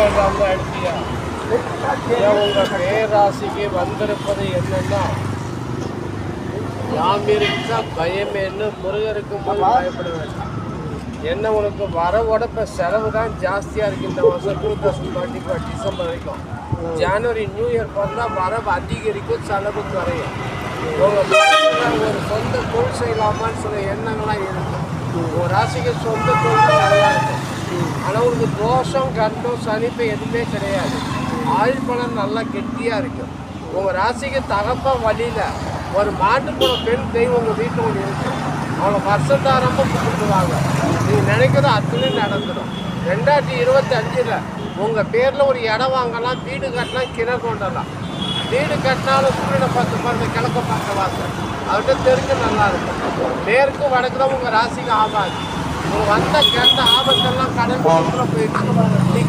சொல்றாங்க அடிச்சியா உங்கள் உங்க பேராசிக்கு வந்திருப்பது என்னன்னா யாமிருக்கா பயமேன்னு முருகருக்கு போது பயப்பட வேண்டாம் என்ன உனக்கு வரவோட இப்போ செலவு தான் ஜாஸ்தியாக இருக்கு இந்த வருஷம் two thousand twenty five December வரைக்கும். ஜனவரி நியூ இயர் பார்த்தா வரவு அதிகரிக்கும் செலவு குறையும். உங்கள் ஒரு சொந்த தொழில் செய்யலாமான்னு சொல்ல எண்ணங்கள்லாம் இருக்கும் ஒரு ராசிக்கு சொந்த தொழில் நிறையா இருக்கும் ஆனால் தோஷம் கண்டம் சனிப்பு எதுவுமே கிடையாது. ஆயுள் பழம் நல்லா கெட்டியாக இருக்கும் உங்கள் ராசிக்கு தகப்ப வழியில் ஒரு மாட்டுக்குள்ள பெண் தெய்வம் உங்கள் வீட்டில் ஒன்று இருக்கும் அவங்க வருஷத்தாரம்ப கூப்பிடுவாங்க நீங்கள் நினைக்கிறது அத்தனையும் நடந்துடும். ரெண்டாயிரத்தி இருபத்தி அஞ்சில் உங்கள் பேரில் ஒரு இடம் வாங்கலாம் வீடு கட்டலாம் கிணறு கொண்டலாம். வீடு கட்டினாலும் சூரியனை பார்த்து பாருங்க கிழக்க பார்க்க வாங்க அவர்கிட்ட தெரிஞ்சு நல்லா இருக்கும். மேற்கு வடக்கு தான் உங்கள் ராசிக்கு ஆகாது வந்த கெட்ட ஆபத்தெல்லாம் கடன் போயிடுச்சு நீ